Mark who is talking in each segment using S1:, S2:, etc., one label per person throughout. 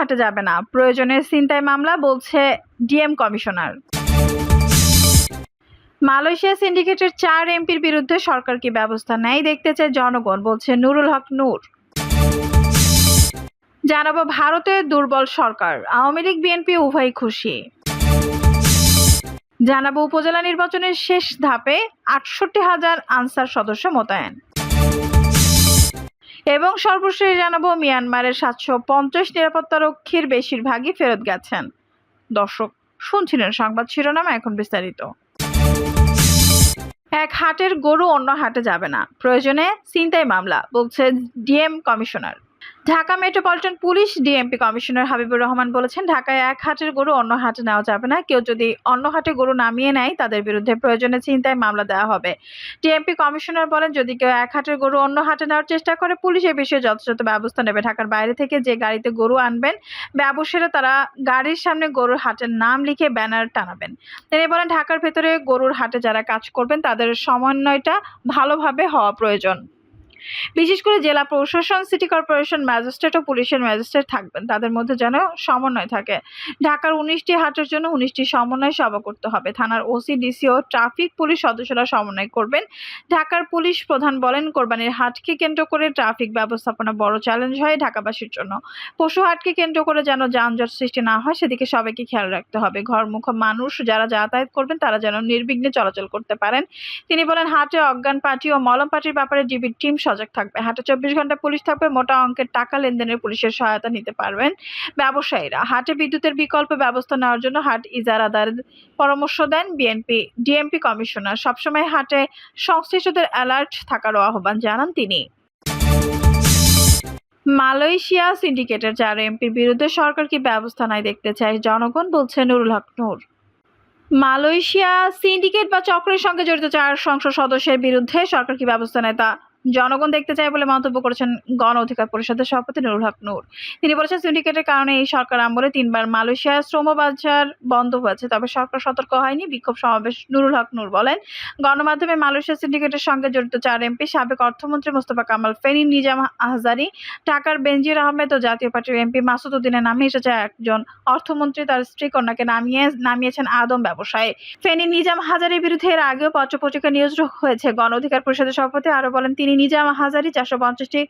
S1: হাটে যাবে না। প্রয়োজনে ছিনতাই মামলা বলছে ডিএম কমিশনার। মালয়েশিয়া সিন্ডিকেটের চার এমপির বিরুদ্ধে সরকার কি ব্যবস্থা নেয় দেখতে চায় জনগণ, বলছে নুরুল হক নূর। জানাব ভারতে দুর্বল সরকার, আওয়ামী লীগ, বিএনপি উভয় খুশি। জানাব উপজেলা নির্বাচনের শেষ ধাপে আটষট্টি হাজার আনসার সদস্য মোতায়েন। এবং সর্বশেষ জানাব, মিয়ানমারের সাতশো পঞ্চাশ নিরাপত্তারক্ষীর বেশিরভাগই ফেরত গেছেন। দর্শক, শুনছিলেন সংবাদ শিরোনাম, এখন বিস্তারিত। এক হাটের গরু অন্য হাটে যাবে না। প্রয়োজনে চিন্তায় মামলা, বলছে DM commissioner. Dhaka metropolitan police DMP commissioner Habibur Rahman বলেছেন, ঢাকায় এক হাটের গরু অন্য হাটে নেওয়া যাবে না। কেউ যদি অন্য হাটে গরু নামিয়ে নেয়, তাদের বিরুদ্ধে প্রয়োজনে চিন্তায় মামলা দেওয়া হবে। ডিএমপি কমিশনার বলেন, যদি কেউ এক হাটের গরু অন্য হাটে নেওয়ার চেষ্টা করে, পুলিশ এ বিষয়ে যথাযথ ব্যবস্থা নেবে। ঢাকার বাইরে থেকে যে গাড়িতে গরু আনবেন, ব্যবসায়ীরা তারা গাড়ির সামনে গরুর হাটের নাম লিখে ব্যানার টানাবেন। তিনি বলেন, ঢাকার ভেতরে গরুর হাটে যারা কাজ করবেন, তাদের সমন্বয়টা ভালোভাবে হওয়া প্রয়োজন। বিশেষ করে জেলা প্রশাসন, সিটি কর্পোরেশন, ম্যাজিস্ট্রেট ও পুলিশের ম্যাজিস্ট্রেট থাকবেন। তাদের মধ্যে যেন সমন্বয় থাকে। ঢাকার উনিশটি হাটের জন্য উনিশটি সমন্বয় সভা করতে হবে। থানার ওসি, ডিসি ও ট্রাফিক পুলিশ সদস্যরা সমন্বয় করবেন। ঢাকার পুলিশ প্রধান বলেন, কোরবানির হাটকে কেন্দ্র করে ট্রাফিক ব্যবস্থাপনা বড় চ্যালেঞ্জ হয় ঢাকাবাসীর জন্য। পশু হাটকে কেন্দ্র করে যেন যানজট সৃষ্টি না হয়, সেদিকে সবাইকে খেয়াল রাখতে হবে। ঘরমুখ মানুষ যারা যাতায়াত করবেন, তারা যেন নির্বিঘ্নে চলাচল করতে পারেন। তিনি বলেন, হাটে অজ্ঞান পার্টি ও মলম পার্টির ব্যাপারে ডিবির টিম সজাগ থাকবে। হাটে চব্বিশ ঘণ্টা পুলিশ থাকবে, মোটা অঙ্কের টাকা লেনদেনের পুলিশের সহায়তা নিতে পারবেন ব্যবসায়ীরা। হাটে বিদ্যুতের বিকল্প ব্যবস্থা নেওয়ার জন্য হাট ইজারাদার পরামর্শ দেন বিএনপি, ডিএমপি কমিশনার। সবসময় হাটে সংশ্লিষ্টদের অ্যালার্ট থাকারও আহ্বান জানান তিনি। মালয়েশিয়া সিন্ডিকেটের চার এমপির বিরুদ্ধে সরকার কি ব্যবস্থা নেয় দেখতে চায় জনগণ বলছে নুরুল হক নূর। মালয়েশিয়া সিন্ডিকেট বা চক্রের সঙ্গে জড়িত চার সংসদ সদস্যের বিরুদ্ধে সরকার কি ব্যবস্থা নেয় তা জনগণ দেখতে চায় বলে মন্তব্য করেছেন গণ অধিকার পরিষদের সভাপতি নুরুল হক নূর। তিনি বলেছেন সিন্ডিকেটের কারণে এই সরকার আমলে তিনবার মালয়েশিয়ার শ্রম বাজার বন্ধ হয়েছে, তবে সরকার সতর্ক হয়নি, বিক্ষোভ সমাবেশ নুরুল হক নূর বলেন। গণমাধ্যমে মালয়েশিয়া সিন্ডিকেটের সঙ্গে জড়িত চার এমপি, সাবেক অর্থমন্ত্রী মোস্তফা কামাল ফেনী, নিজাম আহজারি, ঢাকার বেনজির আহমেদ ও জাতীয় পার্টির এমপি মাসুদ উদ্দিনের নামে এসেছে একজন অর্থমন্ত্রী। তার স্ত্রী কন্যাকে নামিয়ে, নামিয়েছেন আদম ব্যবসায়। ফেনী, নিজাম হাজারির বিরুদ্ধে এর আগেও পত্রপত্রিকা নিউজ হয়েছে। গণ অধিকার পরিষদের সভাপতি আরও বলেন, তিনি নিজাম হাজারি চারশো পঞ্চাশটি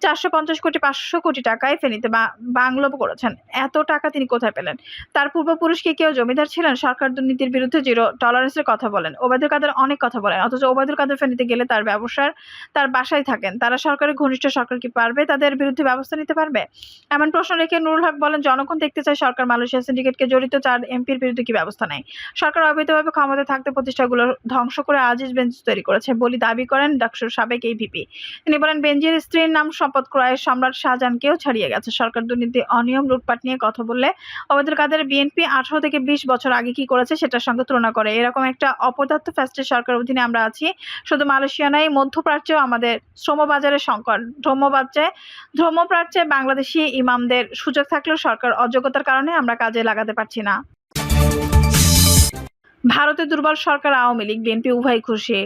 S1: চারশো পঞ্চাশ কোটি, পাঁচশো কোটি টাকায় ফেনীতে বা- বাংলো করেছেন। এত টাকা তিনি কোথায় পেলেন? তার পূর্বপুরুষ কি কেউ জমিদার ছিলেন? সরকার দুর্নীতির বিরুদ্ধে জিরো টলারেন্সের কথা বলেন। ওবায়দুল কাদের অনেক কথা বলেন, অথচ ওবায়দুল কাদের ফেনীতে গেলে তার ব্যবসার, তার বাসায় থাকেন। তারা সরকারের ঘনিষ্ঠ সরকার কি পারবে? তাদের বিরুদ্ধে ব্যবস্থা নিতে পারবে? এমন প্রশ্ন রেখে নুরুল হক বলেন, জনগণ দেখতে চায় সরকার মালয়েশিয়া সিন্ডিকেটকে জড়িত, চার এমপির বিরুদ্ধে কি ব্যবস্থা নেয়? সরকার অবৈধভাবে ক্ষমতায় থাকতে প্রতিষ্ঠাগুলো ধ্বংস করে আজিজ বেঞ্চ তৈরি করেছে বলে দাবি করেন ডাকসুর সাবেক এই ভিপি তিনি বলেন, বেঞ্জির স্ত্রীর নাম সম্পদ ক্রয়ের সম্রাট শাহজাহানকেও ছাড়িয়ে গেছে। সরকার দুর্নীতি, অনিয়ম, লুটপাট নিয়ে কথা বললে ওবায়দুল কাদের বিএনপি আঠারো থেকে বিশ বছর আগে কি করেছে সেটার সঙ্গে তুলনা করে। এরকম একটা অপদার্থ ফ্যাস্টের সরকার অধীনে আমরা আছি। শুধু মালয়েশিয়া নয়, মধ্যপ্রাচ্যেও আমাদের শ্রমবাজারের সংকট। ধর্মবাচ্যে ধর্মপ্রাচ্যে বাংলাদেশি ইমামদের সুযোগ থাকলেও সরকার অযোগ্যতার কারণে আমরা কাজে লাগাতে পারছি না। ভারতে দুর্বল সরকার আওয়ামী লীগ, বিএনপি উভয় খুশি।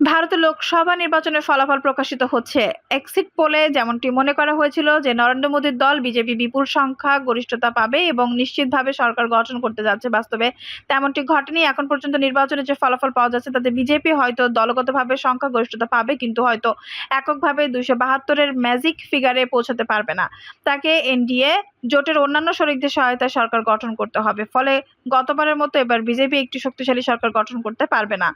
S1: ভারতের লোকসভা নির্বাচনের ফলাফল প্রকাশিত হচ্ছে। এক্সিট পোলে যেমনটি মনে করা হয়েছিল যে, নরেন্দ্র মোদীর দল বিজেপি বিপুল সংখ্যা, গরিষ্ঠতা পাবে এবং নিশ্চিতভাবে সরকার গঠন করতে যাচ্ছে বাস্তবে। তেমনটি ঘটেনি। এখন পর্যন্ত নির্বাচনে যে ফলাফল পাওয়া যাচ্ছে, তাতে বিজেপি হয়তো দলগতভাবে সংখ্যা, গরিষ্ঠতা পাবে, কিন্তু হয়তো এককভাবে দুইশো বাহাত্তরের ম্যাজিক ফিগারে পৌঁছাতে পারবে না। তাকে এনডিএ জোটের অন্যান্য শরিকদের সহায়তায় সরকার গঠন করতে হবে। ফলে গতবারের মতো এবার বিজেপি একটি শক্তিশালী সরকার গঠন করতে পারবে না।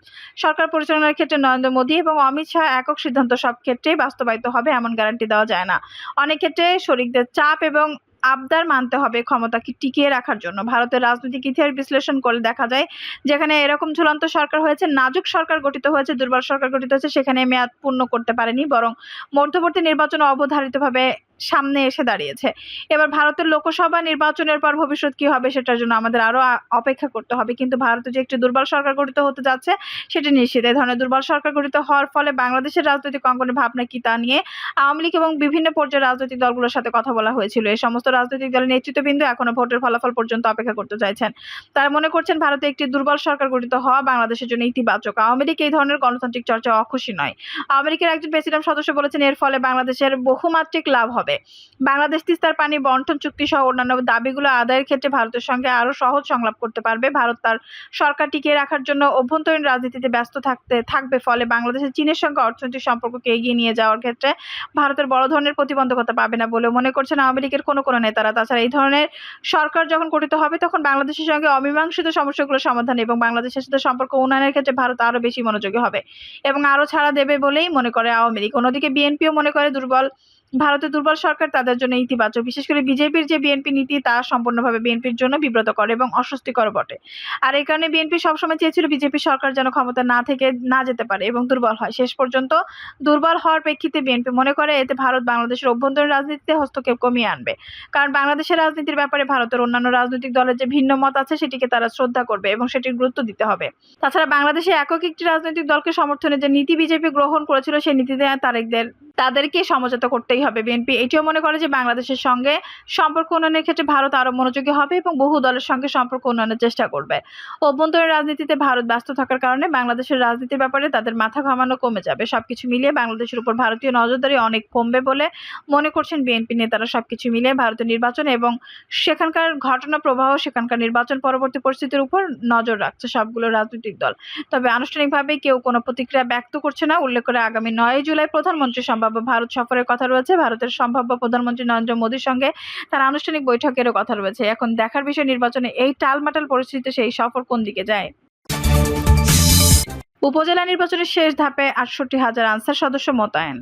S1: সরকার পরিচালনার ক্ষেত্রে নরেন্দ্র মোদী এবং অমিত শাহ একক সিদ্ধান্ত সব ক্ষেত্রেই বাস্তবায়িত হবে এমন গ্যারান্টি দেওয়া যায় না। অনেক ক্ষেত্রে শরিকদের চাপ এবং আবদার মানতে হবে ক্ষমতাকে টিকিয়ে রাখার জন্য। ভারতের রাজনৈতিক ইতিহাস বিশ্লেষণ করলে দেখা যায়, যেখানে এরকম ঝুলন্ত সরকার হয়েছে, নাজুক সরকার গঠিত হয়েছে, দুর্বল সরকার গঠিত হয়েছে, সেখানে মেয়াদ পূর্ণ করতে পারেনি, বরং মধ্যবর্তী নির্বাচন অবধারিতভাবে সামনে এসে দাঁড়িয়েছে। এবার ভারতের লোকসভা নির্বাচনের পর ভবিষ্যৎ কি হবে সেটার জন্য আমাদের আরও অপেক্ষা করতে হবে। কিন্তু ভারতে যে একটি দুর্বল সরকার গঠিত হতে যাচ্ছে, সেটি নিশ্চিত। এই ধরনের দুর্বল সরকার গঠিত হওয়ার ফলে বাংলাদেশের রাজনৈতিক অঙ্গনের ভাবনা কি তা নিয়ে আওয়ামী লীগ এবং বিভিন্ন পর্যায়ের রাজনৈতিক দলগুলোর সাথে কথা বলা হয়েছিল। এই সমস্ত রাজনৈতিক দলের নেতৃত্ববৃন্দ এখনও ভোটের ফলাফল পর্যন্ত অপেক্ষা করতে চাইছেন। তারা মনে করছেন, ভারতে একটি দুর্বল সরকার গঠিত হওয়া বাংলাদেশের জন্য ইতিবাচক। আওয়ামী লীগ এই ধরনের গণতান্ত্রিক চর্চা অখুশি নয়। আওয়ামী লীগের একজন প্রেসিডেন্ট সদস্য বলেছেন, এর ফলে বাংলাদেশের বহুমাত্রিক লাভ হবে। হবে। বাংলাদেশ তিস্তার পানি বন্টন চুক্তি সহ অন্যান্য দাবিগুলো আদায়ের ক্ষেত্রে ভারতের সঙ্গে আরও সহজ সংলাপ করতে পারবে। ভারত তার সরকার টিকিয়ে রাখার জন্য অভ্যন্তরীণ রাজনীতিতে ব্যস্ত থাকতে, থাকবে ফলে বাংলাদেশের চীনের সঙ্গে অর্থনৈতিক সম্পর্ককে এগিয়ে নিয়ে যাওয়ার ক্ষেত্রে ভারতের বড় ধরনের প্রতিবন্ধকতা পাবে না বলে মনে করছেন আওয়ামী লীগের কোনো কোনো নেতারা। তাছাড়া এই ধরনের সরকার যখন গঠিত হবে, তখন বাংলাদেশের সঙ্গে অমীমাংসিত সমস্যাগুলো সমাধান এবং বাংলাদেশের সাথে সম্পর্ক উন্নয়নের ক্ষেত্রে ভারত আরও বেশি মনোযোগী হবে এবং আরও ছাড়া দেবে বলেই মনে করে আওয়ামী লীগ। অন্যদিকে বিএনপিও মনে করে দুর্বল ভারতের দুর্বল সরকার তাদের জন্য ইতিবাচক। বিশেষ করে বিজেপির যে বিএনপি নীতি, তা সম্পূর্ণভাবে বিএনপির জন্য বিব্রত করে এবং অস্বস্তিকর বটে। আর এই কারণে বিএনপি সবসময় চেয়েছিল বিজেপি সরকার যেন ক্ষমতা না থেকে না যেতে পারে এবং দুর্বল হয়। শেষ পর্যন্ত দুর্বল হওয়ার প্রেক্ষিতে বিএনপি মনে করে, এতে ভারত বাংলাদেশের অভ্যন্তরীণ রাজনীতিতে হস্তক্ষেপ কমিয়ে আনবে। কারণ বাংলাদেশের রাজনীতির ব্যাপারে ভারতের অন্যান্য রাজনৈতিক দলের যে ভিন্ন মত আছে, সেটিকে তারা শ্রদ্ধা করবে এবং সেটির গুরুত্ব দিতে হবে। তাছাড়া বাংলাদেশে একক একটি রাজনৈতিক দলকে সমর্থনে যে নীতি বিজেপি গ্রহণ করেছিল, সেই নীতিতে তারেকদের, তাদেরকে সমঝোতা করতেই হবে বিএনপি এটিও মনে করে যে বাংলাদেশের সঙ্গে সম্পর্ক উন্নয়নের ক্ষেত্রে ভারত আরও মনোযোগী হবে এবং বহু দলের সঙ্গে সম্পর্ক উন্নয়নের চেষ্টা করবে। অভ্যন্তরীণ রাজনীতিতে ভারত ব্যস্ত থাকার কারণে বাংলাদেশের রাজনীতির ব্যাপারে তাদের মাথা ঘামানো কমে যাবে। সবকিছু মিলিয়ে বাংলাদেশের উপর ভারতীয় নজরদারি অনেক কমবে বলে মনে করছেন বিএনপি নেতারা। সবকিছু মিলিয়ে ভারতের নির্বাচন এবং সেখানকার ঘটনা প্রবাহ, সেখানকার নির্বাচন পরবর্তী পরিস্থিতির উপর নজর রাখছে সবগুলো রাজনৈতিক দল। তবে আনুষ্ঠানিকভাবে কেউ কোনো প্রতিক্রিয়া ব্যক্ত করছে না। উল্লেখ করে আগামী নয় জুলাই প্রধানমন্ত্রী সম্ভাব্য ভারত সফরের কথা রয়েছে। ভারতের সম্ভাব্য প্রধানমন্ত্রী নরেন্দ্র মোদীর সঙ্গে তার আনুষ্ঠানিক বৈঠকেরও কথা রয়েছে। এখন দেখার বিষয় নির্বাচনে এই টালমাটাল পরিস্থিতিতে সেই সফর কোন দিকে যায়? উপজেলা নির্বাচনের শেষ ধাপে আটষট্টি হাজার আনসার সদস্য মোতায়েন।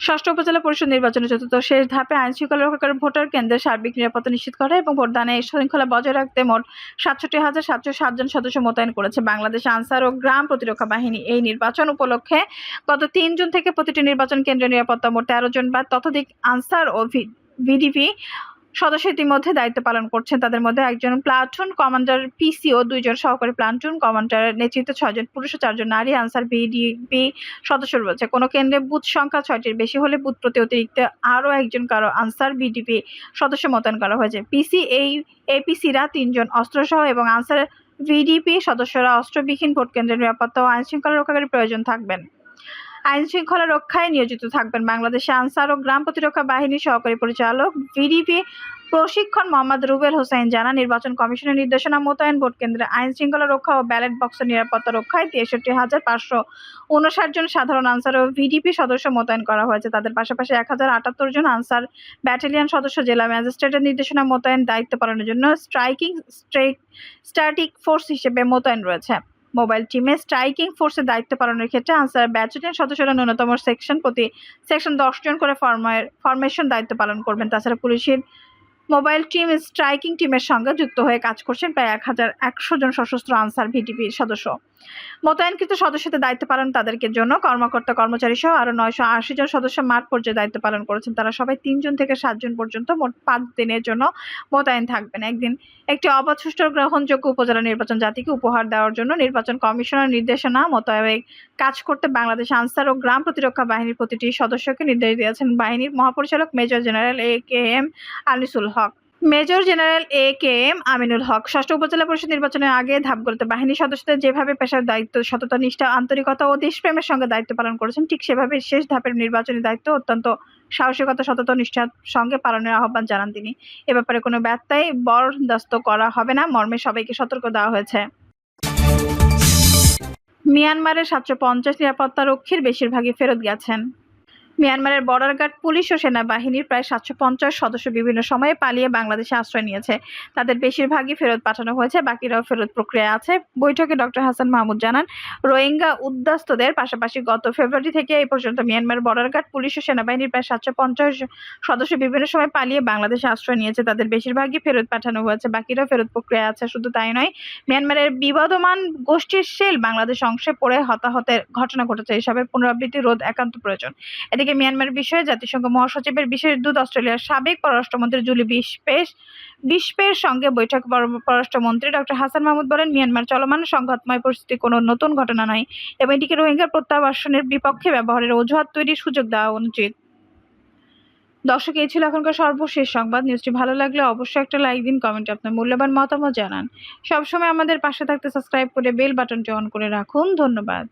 S1: ষষ্ঠ উপজেলা পরিষদ নির্বাচনের চতুর্থ শেষ ধাপে আইন শৃঙ্খলা রক্ষাকারী ভোটার কেন্দ্রের সার্বিক নিরাপত্তা নিশ্চিত করে এবং ভোটদানে শৃঙ্খলা বজায় রাখতে মোট সাতষট্টি হাজার সাতশো সাতজন সদস্য মোতায়েন করেছে বাংলাদেশ আনসার ও গ্রাম প্রতিরক্ষা বাহিনী। এই নির্বাচন উপলক্ষে গত তিন জুন থেকে প্রতিটি নির্বাচন কেন্দ্রের নিরাপত্তা মোট তেরো জন বা ততোধিক আনসার ও ভিডিপি সদস্য ইতিমধ্যে দায়িত্ব পালন করছেন। তাদের মধ্যে একজন প্লাটুন কমান্ডার পিসি ও দুইজন সহকারী প্লাটুন কমান্ডার, নেতৃত্বে ছয়জন পুরুষ ও চারজন নারী। আনসার ভিডিপি সদস্য রয়েছে। কোনো কেন্দ্রে বুথ সংখ্যা ছয়টির বেশি হলে বুথ প্রতি অতিরিক্ত আরও একজন কারও আনসার বিডিপি সদস্য মোতায়েন করা হয়েছে। পিসি, এই এপিসিরা তিনজন অস্ত্রসহ এবং আনসার ভিডিপি সদস্যরা অস্ত্রবিহীন ভোট কেন্দ্রের নিরাপত্তা ও আইন শৃঙ্খলা রক্ষাকারী প্রয়োজন থাকবেন। আইন শৃঙ্খলা রক্ষায় নিয়োজিত থাকবেন বাংলাদেশে আনসার ও গ্রাম প্রতিরক্ষা বাহিনীর সহকারী পরিচালক ভিডিপি প্রশিক্ষণ মোহাম্মদ রুবেল হোসেন জানা নির্বাচন কমিশনের নির্দেশনা মোতায়েন ভোট কেন্দ্রে আইন শৃঙ্খলা রক্ষা ও ব্যালট বক্সের নিরাপত্তা রক্ষায় তেষট্টি হাজার পাঁচশো উনষাট জন সাধারণ আনসার ও ভিডিপি সদস্য মোতায়েন করা হয়েছে। তাদের পাশাপাশি এক হাজার আটাত্তর জন আনসার ব্যাটালিয়ন সদস্য জেলা ম্যাজিস্ট্রেটের নির্দেশনা মোতায়েন দায়িত্ব পালনের জন্য স্ট্রাইকিং স্ট্রেক স্ট্যাটিক ফোর্স হিসেবে মোতায়েন রয়েছে। মোবাইল টিমে স্ট্রাইকিং ফোর্সের দায়িত্ব পালনের ক্ষেত্রে আনসার ব্যাটালিয়ন সদস্যরা ন্যূনতম সেকশন প্রতি সেকশন দশ জন করে ফর্মের ফরমেশন দায়িত্ব পালন করবেন। তাছাড়া পুলিশের মোবাইল টিম, স্ট্রাইকিং টিমের সঙ্গে যুক্ত হয়ে কাজ করছেন প্রায় এক হাজার একশো জন সশস্ত্র আনসার ভিডিপি সদস্য। মোতায়েনকৃত সদস্যদের দায়িত্ব পালন তাদেরকে জন্য। কর্মকর্তা কর্মচারী সহ আরও নয়শো আশি জন সদস্য মাঠ পর্যায়ে দায়িত্ব পালন করেছেন। তারা সবাই তিনজন থেকে সাতজন পর্যন্ত মোট পাঁচ দিনের জন্য মোতায়েন থাকবেন। একদিন একটি অবাধ গ্রহণযোগ্য উপজেলা নির্বাচন জাতিকে উপহার দেওয়ার জন্য নির্বাচন কমিশনের নির্দেশনা মোতাবেক কাজ করতে বাংলাদেশ আনসার ও গ্রাম প্রতিরক্ষা বাহিনীর প্রতিটি সদস্যকে নির্দেশ দিয়েছেন বাহিনীর মহাপরিচালক major general A K M Anisul Haque. Major general A K M Aminul Haque, ষষ্ঠ উপজেলা পরিষদ নির্বাচনের আগে ধাপগুলোতে বাহিনী সদস্যদের যেভাবে পেশার দায়িত্ব, সততা, নিষ্ঠা, আন্তরিকতা ও দেশপ্রেমের সঙ্গে দায়িত্ব পালন করেছেন, ঠিক সেভাবে শেষ ধাপের নির্বাচনী দায়িত্ব অত্যন্ত সাহসিকতা, সততা, নিষ্ঠার সঙ্গে পালনের আহ্বান জানান তিনি। এ ব্যাপারে কোনো ব্যত্যয় বরদাস্ত করা হবে না, মর্মে সবাইকে সতর্ক দেওয়া হয়েছে। মিয়ানমারের সাতশো পঞ্চাশ নিরাপত্তা রক্ষীর বেশিরভাগই ফেরত গেছেন। মিয়ানমারের বর্ডার গার্ড পুলিশ ও সেনাবাহিনীর প্রায় সাতশো পঞ্চাশ সদস্য বিভিন্ন সময়ে পালিয়ে বাংলাদেশে আশ্রয় নিয়েছে। তাদের বেশিরভাগই ফেরত পাঠানো হয়েছে, বাকিরাও ফেরত প্রক্রিয়া আছে। বৈঠকে ডক্টর হাসান মাহমুদ জানান, রোহিঙ্গা উদ্বাস্তুদের পাশাপাশি গত ফেব্রুয়ারি থেকে এই পর্যন্ত মিয়ানমার বর্ডার গার্ড পুলিশ ও সেনাবাহিনীর প্রায় সাতশো পঞ্চাশ সদস্য বিভিন্ন সময় পালিয়ে বাংলাদেশে আশ্রয় নিয়েছে। তাদের বেশিরভাগই ফেরত পাঠানো হয়েছে, বাকিরাও ফেরত প্রক্রিয়া আছে, শুধু তাই নয়, মিয়ানমারের বিবাদমান গোষ্ঠীর সেল বাংলাদেশ অংশে পড়ে হতাহতের ঘটনা ঘটেছে। এসবের পুনরাবৃত্তি রোধ একান্ত প্রয়োজন। এদিকে মিয়ানমার বিষয়ে, জাতিসংঘ মহাসচিবের বিশেষ দূত অস্ট্রেলিয়ার সাবেক পররাষ্ট্রমন্ত্রী জুলি বিশপেশ, বিশপের সঙ্গে বৈঠক পর- পররাষ্ট্রমন্ত্রী ডক্টর হাসান মাহমুদ বলেন, মিয়ানমার চলমান সংঘাতময় পরিস্থিতি কোনো নতুন ঘটনা নয় এবং এটিকে রোহিঙ্গা প্রত্যাবাসনের বিপক্ষে ব্যবহারের অজুহাত তৈরির সুযোগ দেওয়া উচিত। দর্শক, এই ছিল এখনকার সর্বশেষ সংবাদ। নিউজটি ভালো লাগলে অবশ্যই একটা লাইক দিন, কমেন্টে আপনার মূল্যবান মতামত জানান। সবসময় আমাদের পাশে থাকতে সাবস্ক্রাইব করে বেল বাটনটি অন করে রাখুন। ধন্যবাদ।